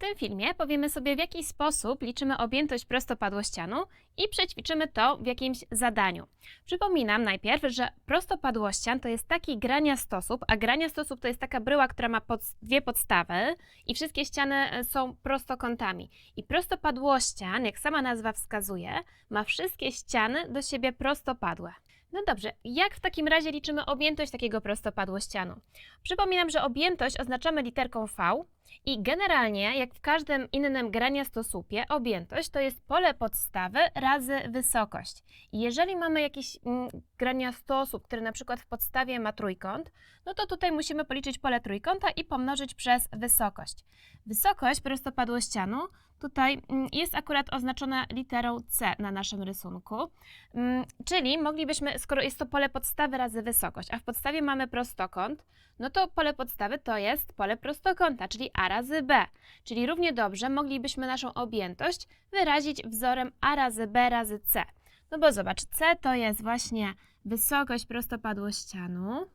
tym filmie powiemy sobie, w jaki sposób liczymy objętość prostopadłościanu i przećwiczymy to w jakimś zadaniu. Przypominam najpierw, że prostopadłościan to jest taki graniastosób, a graniastosób to jest taka bryła, która ma pod, dwie podstawy i wszystkie ściany e, są prostokątami. I prostopadłościan, jak sama nazwa wskazuje, ma wszystkie ściany do siebie prostopadłe. No dobrze, jak w takim razie liczymy objętość takiego prostopadłościanu? Przypominam, że objętość oznaczamy literką V i generalnie, jak w każdym innym graniastosłupie, objętość to jest pole podstawy razy wysokość. I jeżeli mamy jakiś mm, graniastosłup, który na przykład w podstawie ma trójkąt, no to tutaj musimy policzyć pole trójkąta i pomnożyć przez wysokość. Wysokość prostopadłościanu tutaj mm, jest akurat oznaczona literą C na naszym rysunku, Mm, czyli moglibyśmy, skoro jest to pole podstawy razy wysokość, a w podstawie mamy prostokąt, no to pole podstawy to jest pole prostokąta, czyli a razy b. Czyli równie dobrze moglibyśmy naszą objętość wyrazić wzorem a razy b razy c. No bo zobacz, c to jest właśnie wysokość prostopadłościanu,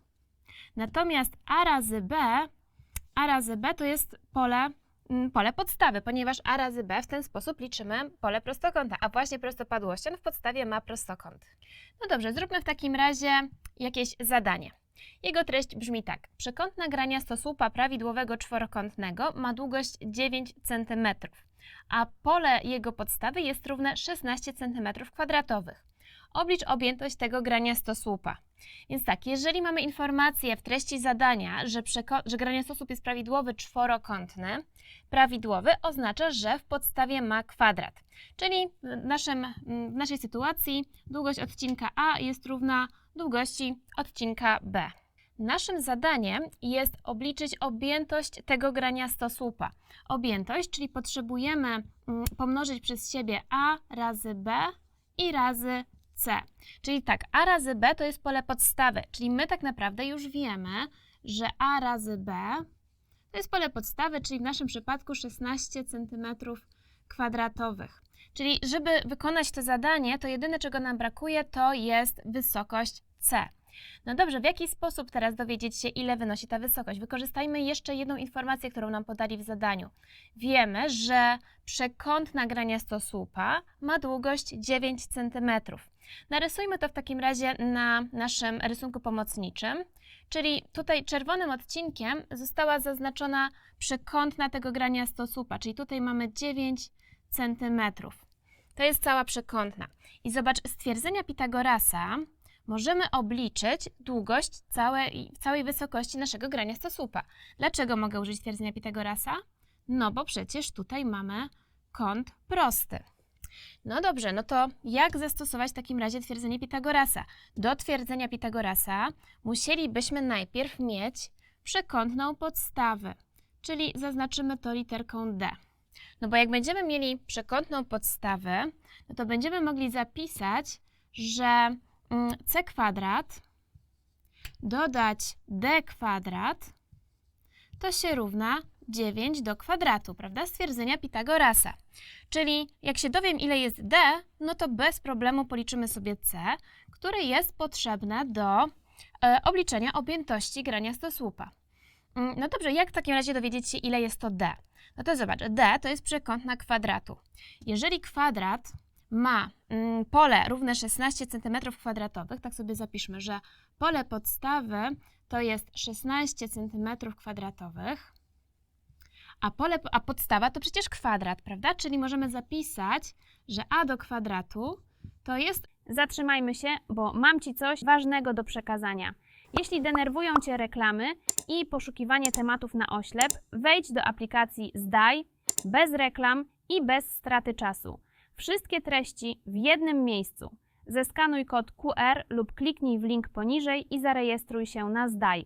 natomiast a razy b, a razy b to jest pole mm, pole podstawy, ponieważ a razy b w ten sposób liczymy pole prostokąta, a właśnie prostopadłościan w podstawie ma prostokąt. No dobrze, zróbmy w takim razie jakieś zadanie. Jego treść brzmi tak. Przekątna graniastosłupa prawidłowego czworokątnego ma długość 9 cm, a pole jego podstawy jest równe 16 cm2. Oblicz objętość tego graniastosłupa. Więc tak, jeżeli mamy informację w treści zadania, że, że graniastosłup jest prawidłowy czworokątny, prawidłowy oznacza, że w podstawie ma kwadrat. Czyli w, naszym, w naszej sytuacji długość odcinka A jest równa długości odcinka B. Naszym zadaniem jest obliczyć objętość tego graniastosłupa. Objętość, czyli potrzebujemy mm, pomnożyć przez siebie A razy B i razy C. Czyli tak, A razy B to jest pole podstawy, czyli my tak naprawdę już wiemy, że A razy B to jest pole podstawy, czyli w naszym przypadku 16 cm kwadratowych. Czyli żeby wykonać to zadanie, to jedyne czego nam brakuje to jest wysokość C. No dobrze, w jaki sposób teraz dowiedzieć się, ile wynosi ta wysokość? Wykorzystajmy jeszcze jedną informację, którą nam podali w zadaniu. Wiemy, że przekątna graniastosłupa ma długość 9 cm. Narysujmy to w takim razie na naszym rysunku pomocniczym. Czyli tutaj czerwonym odcinkiem została zaznaczona przekątna tego graniastosłupa, czyli tutaj mamy 9 cm. To jest cała przekątna. I zobacz, z twierdzenia Pitagorasa możemy obliczyć długość całej, całej wysokości naszego graniastosłupa. Dlaczego mogę użyć twierdzenia Pitagorasa? No bo przecież tutaj mamy kąt prosty. No dobrze, no to jak zastosować w takim razie twierdzenie Pitagorasa? Do twierdzenia Pitagorasa musielibyśmy najpierw mieć przekątną podstawę, czyli zaznaczymy to literką D. No bo jak będziemy mieli przekątną podstawę, no to będziemy mogli zapisać, że c kwadrat dodać d kwadrat to się równa 9 do kwadratu, prawda? Stwierdzenia Pitagorasa. Czyli jak się dowiem, ile jest d, no to bez problemu policzymy sobie c, które jest potrzebne do e, obliczenia objętości graniastosłupa. Mm, No dobrze, jak w takim razie dowiedzieć się, ile jest to d? No to zobacz, d to jest przekątna kwadratu. Jeżeli kwadrat ma mm, pole równe 16 cm2, tak sobie zapiszmy, że pole podstawy to jest 16 cm2, a, pole, a podstawa to przecież kwadrat, prawda? Czyli możemy zapisać, że a do kwadratu to jest. Zatrzymajmy się, bo mam Ci coś ważnego do przekazania. Jeśli denerwują Cię reklamy i poszukiwanie tematów na oślep, wejdź do aplikacji Zdaj bez reklam i bez straty czasu. Wszystkie treści w jednym miejscu. Zeskanuj kod QR lub kliknij w link poniżej i zarejestruj się na Zdaj.